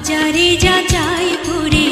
বাজারে যা যাই ঘুরে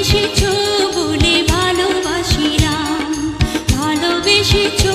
এসেছ বলে ভালোবাসিলাম। ভালোবেসেছো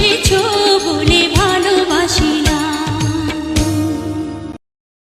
এসেছ বলে